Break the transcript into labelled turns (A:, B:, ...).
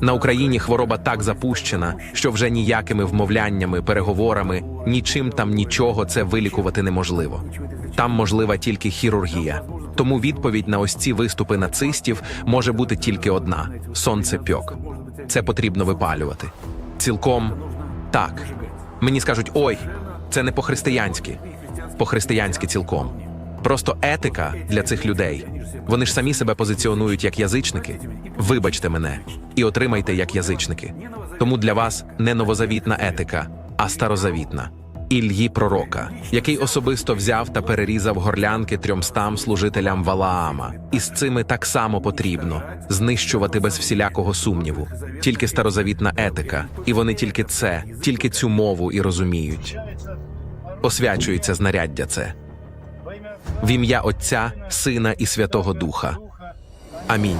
A: На Україні хвороба так запущена, що вже ніякими вмовляннями, переговорами, нічим там нічого це вилікувати неможливо. Там можлива тільки хірургія. Тому відповідь на ось ці виступи нацистів може бути тільки одна: сонцепьок. Це потрібно випалювати. Цілком так. Мені скажуть: ой, це не по-християнськи. По-християнськи цілком. Просто етика для цих людей. Вони ж самі себе позиціонують як язичники. Вибачте мене і отримайте як язичники. Тому для вас не новозавітна етика, а старозавітна. Ільї пророка, який особисто взяв та перерізав горлянки трьомстам служителям Валаама. І з цими так само потрібно знищувати без всілякого сумніву. Тільки старозавітна етика, і вони тільки це, тільки цю мову і розуміють. Освячується знаряддя це в ім'я Отця, Сина і Святого Духа. Амінь.